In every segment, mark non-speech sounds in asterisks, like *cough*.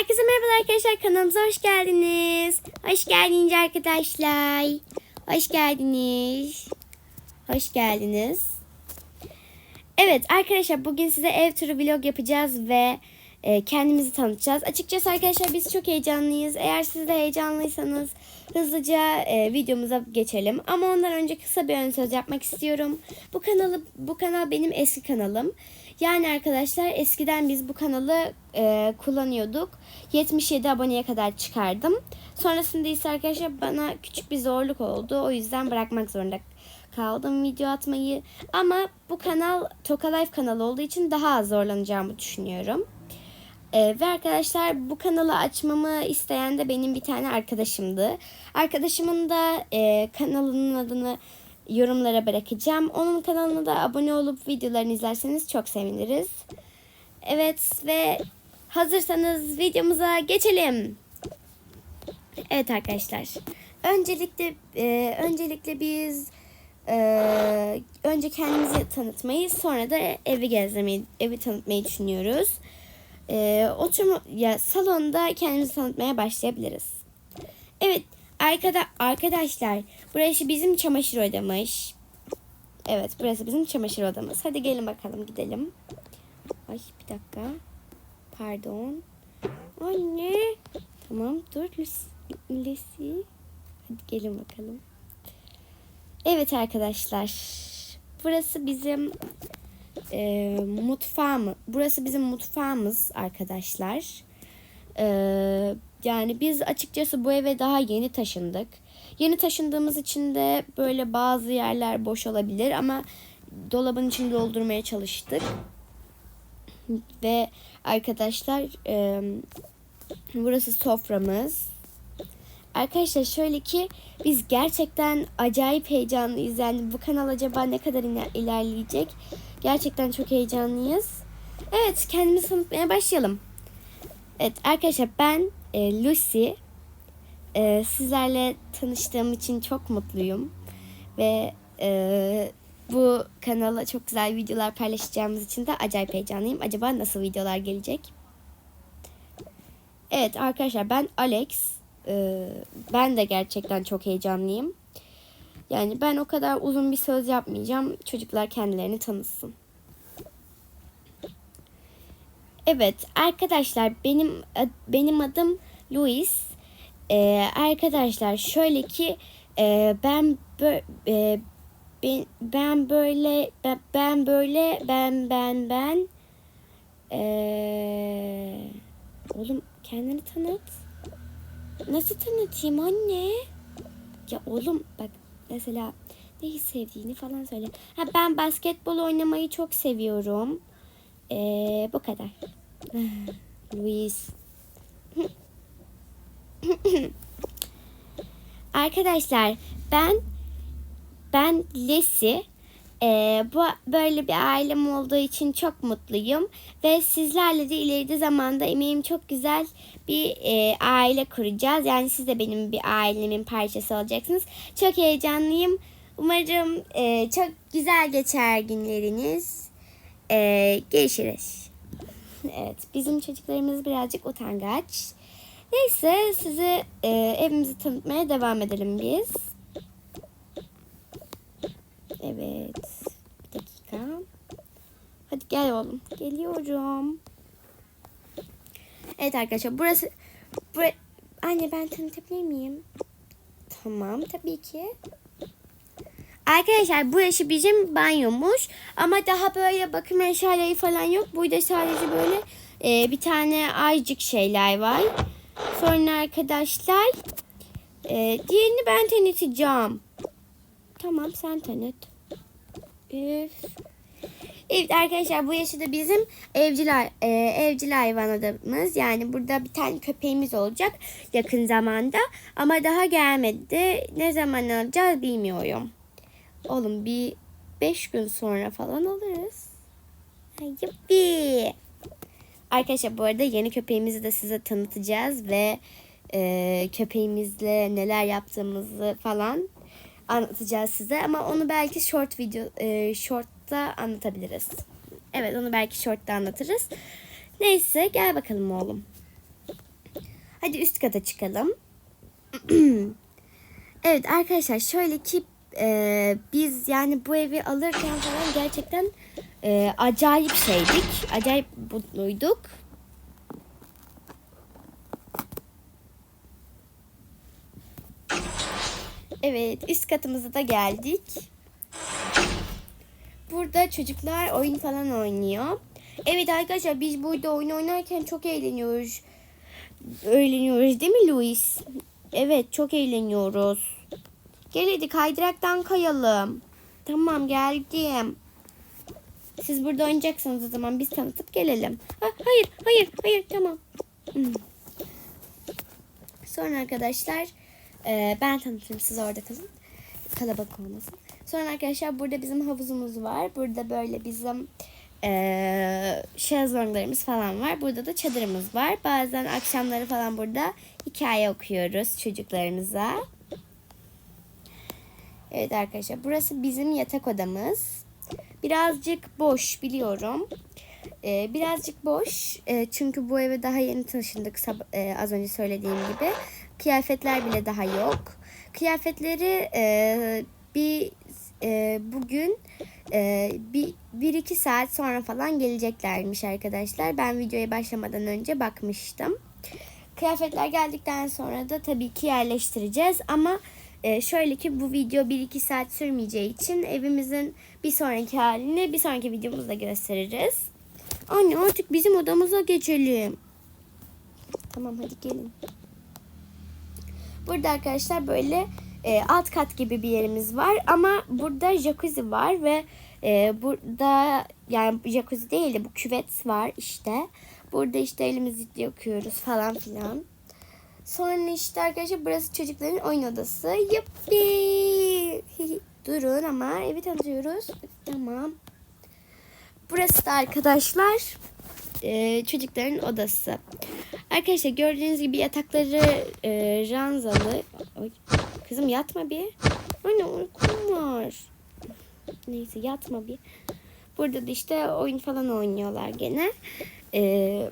Herkese merhaba arkadaşlar kanalımıza hoş geldiniz. Hoş geldiniz arkadaşlar. Hoş geldiniz. Hoş geldiniz. Evet arkadaşlar bugün size ev turu vlog yapacağız ve e, kendimizi tanıtacağız. Açıkçası arkadaşlar biz çok heyecanlıyız. Eğer siz de heyecanlıysanız hızlıca e, videomuza geçelim. Ama ondan önce kısa bir ön söz yapmak istiyorum. Bu kanalı bu kanal benim eski kanalım. Yani arkadaşlar eskiden biz bu kanalı e, kullanıyorduk. 77 aboneye kadar çıkardım. Sonrasında ise arkadaşlar bana küçük bir zorluk oldu. O yüzden bırakmak zorunda kaldım video atmayı. Ama bu kanal Toka Life kanalı olduğu için daha az zorlanacağımı düşünüyorum. Ee, ve arkadaşlar bu kanalı açmamı isteyen de benim bir tane arkadaşımdı. Arkadaşımın da e, kanalının adını yorumlara bırakacağım. Onun kanalına da abone olup videolarını izlerseniz çok seviniriz. Evet ve hazırsanız videomuza geçelim. Evet arkadaşlar. Öncelikle e, öncelikle biz e, önce kendimizi tanıtmayı sonra da evi gezmeyi, evi tanıtmayı düşünüyoruz. E, oturma ya salonda kendimizi tanıtmaya başlayabiliriz. Evet arkada arkadaşlar burası bizim çamaşır odamız. Evet burası bizim çamaşır odamız. Hadi gelin bakalım gidelim. Ay bir dakika. Pardon. Anne. Tamam dur Lucy. Hadi gelin bakalım. Evet arkadaşlar. Burası bizim e, mutfağımız. Burası bizim mutfağımız arkadaşlar. E, yani biz açıkçası bu eve daha yeni taşındık. Yeni taşındığımız için de böyle bazı yerler boş olabilir ama dolabın içini doldurmaya çalıştık. Ve arkadaşlar e, burası soframız. Arkadaşlar şöyle ki biz gerçekten acayip heyecanlıyız. Yani bu kanal acaba ne kadar iler- ilerleyecek? Gerçekten çok heyecanlıyız. Evet kendimizi tanıtmaya başlayalım. Evet arkadaşlar ben e, Lucy. E, sizlerle tanıştığım için çok mutluyum. Ve e, bu kanala çok güzel videolar paylaşacağımız için de acayip heyecanlıyım. Acaba nasıl videolar gelecek? Evet arkadaşlar ben Alex. Ee, ben de gerçekten çok heyecanlıyım. Yani ben o kadar uzun bir söz yapmayacağım. Çocuklar kendilerini tanısın. Evet arkadaşlar benim benim adım Louis. Ee, arkadaşlar şöyle ki e, ben bö, e, ben, ben böyle ben, ben böyle ben ben ben ee, oğlum kendini tanıt. Nasıl tanıtayım anne? Ya oğlum bak mesela neyi sevdiğini falan söyle. Ha ben basketbol oynamayı çok seviyorum. Ee, bu kadar. Luis. Arkadaşlar ben ben Lesi. Ee, bu böyle bir ailem olduğu için çok mutluyum ve sizlerle de ileride zamanda eminim çok güzel bir e, aile kuracağız. Yani siz de benim bir ailemin parçası olacaksınız. Çok heyecanlıyım. Umarım e, çok güzel geçer günleriniz. E, görüşürüz. Evet, bizim çocuklarımız birazcık utangaç. Neyse size e, evimizi tanıtmaya devam edelim biz. Evet. Bir dakika. Hadi gel oğlum. Geliyorum. Evet arkadaşlar burası... Bura, anne ben tanıtabilir miyim? Tamam tabii ki. Arkadaşlar burası bizim banyomuz. Ama daha böyle bakım eşyaları falan yok. Burada sadece böyle e, bir tane aycık şeyler var. Sonra arkadaşlar e, diğerini ben tanıtacağım. Tamam sen tanıt. Üf. Evet arkadaşlar bu yaşta bizim evcil, e, evcil hayvan adamımız. Yani burada bir tane köpeğimiz olacak yakın zamanda. Ama daha gelmedi. Ne zaman alacağız bilmiyorum. Oğlum bir 5 gün sonra falan alırız. Yuppi. Arkadaşlar bu arada yeni köpeğimizi de size tanıtacağız ve e, köpeğimizle neler yaptığımızı falan anlatacağız size ama onu belki short video e, short'ta anlatabiliriz. Evet onu belki short'ta anlatırız. Neyse gel bakalım oğlum. Hadi üst kata çıkalım. *clears throat* evet arkadaşlar şöyle ki e, biz yani bu evi alırken falan gerçekten e, acayip şeydik. Acayip mutluyduk. Evet üst katımıza da geldik. Burada çocuklar oyun falan oynuyor. Evet arkadaşlar biz burada oyun oynarken çok eğleniyoruz. Eğleniyoruz değil mi Luis? Evet çok eğleniyoruz. Gel hadi kaydıraktan kayalım. Tamam geldim. Siz burada oynayacaksınız o zaman biz tanıtıp gelelim. Ha, hayır hayır hayır tamam. Hmm. Sonra arkadaşlar e, ben tanıtırım siz orada kalın. Kalabalık olmasın. Sonra arkadaşlar burada bizim havuzumuz var. Burada böyle bizim e, şezlonglarımız falan var. Burada da çadırımız var. Bazen akşamları falan burada hikaye okuyoruz çocuklarımıza. Evet arkadaşlar burası bizim yatak odamız. Birazcık boş biliyorum. Ee, birazcık boş Ee, çünkü bu eve daha yeni taşındık e, az önce söylediğim gibi. Kıyafetler bile daha yok. Kıyafetleri e, bir e, bugün e, bir, bir iki saat sonra falan geleceklermiş arkadaşlar. Ben videoya başlamadan önce bakmıştım. Kıyafetler geldikten sonra da tabii ki yerleştireceğiz ama e, şöyle ki bu video 1-2 saat sürmeyeceği için evimizin bir sonraki halini bir sonraki videomuzda gösteririz. Anne artık bizim odamıza geçelim. Tamam hadi gelin. Burada arkadaşlar böyle e, alt kat gibi bir yerimiz var ama burada jacuzzi var ve e, burada yani jacuzzi değil de bu küvet var işte. Burada işte elimizi yakıyoruz falan filan. Sonra işte arkadaşlar burası çocukların oyun odası. Yuppi. Durun ama evi tanıtıyoruz. Tamam. Burası da arkadaşlar e, çocukların odası. Arkadaşlar gördüğünüz gibi yatakları e, ranzalı. Ay, kızım yatma bir. Anne uykum var. Neyse yatma bir. Burada da işte oyun falan oynuyorlar gene. Eee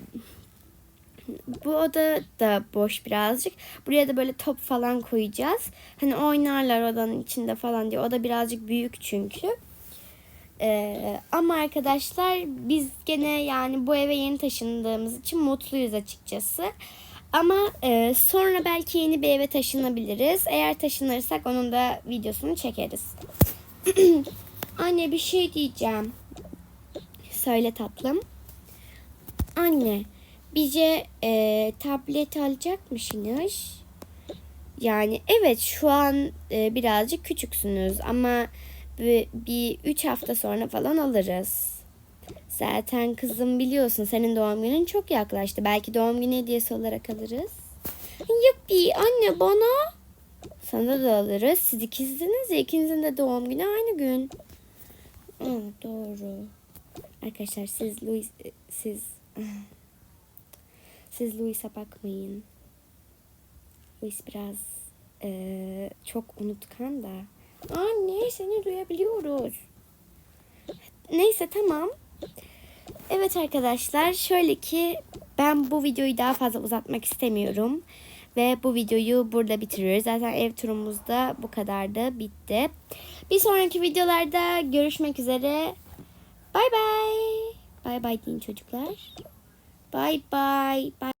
bu oda da boş birazcık. Buraya da böyle top falan koyacağız. Hani oynarlar odanın içinde falan diye. O da birazcık büyük çünkü. Ee, ama arkadaşlar biz gene yani bu eve yeni taşındığımız için mutluyuz açıkçası. Ama e, sonra belki yeni bir eve taşınabiliriz. Eğer taşınırsak onun da videosunu çekeriz. *clears throat* Anne bir şey diyeceğim. Söyle tatlım. Anne bize e, tablet alacakmışsınız. Yani evet şu an e, birazcık küçüksünüz ama bir, bir üç hafta sonra falan alırız. Zaten kızım biliyorsun senin doğum günün çok yaklaştı. Belki doğum günü hediyesi olarak alırız. Yuppi anne bana. Sana da alırız. Siz ikizsiniz ya ikinizin de doğum günü aynı gün. Aa, doğru. Arkadaşlar siz Louis siz *laughs* siz Louis'a bakmayın. Louis biraz eee, çok unutkan da. Anne seni duyabiliyoruz. Neyse tamam. Evet arkadaşlar şöyle ki ben bu videoyu daha fazla uzatmak istemiyorum. Ve bu videoyu burada bitiriyoruz. Zaten ev turumuz da bu kadar da bitti. Bir sonraki videolarda görüşmek üzere. Bay bay. Bay bay deyin çocuklar. Bay bay. Bay.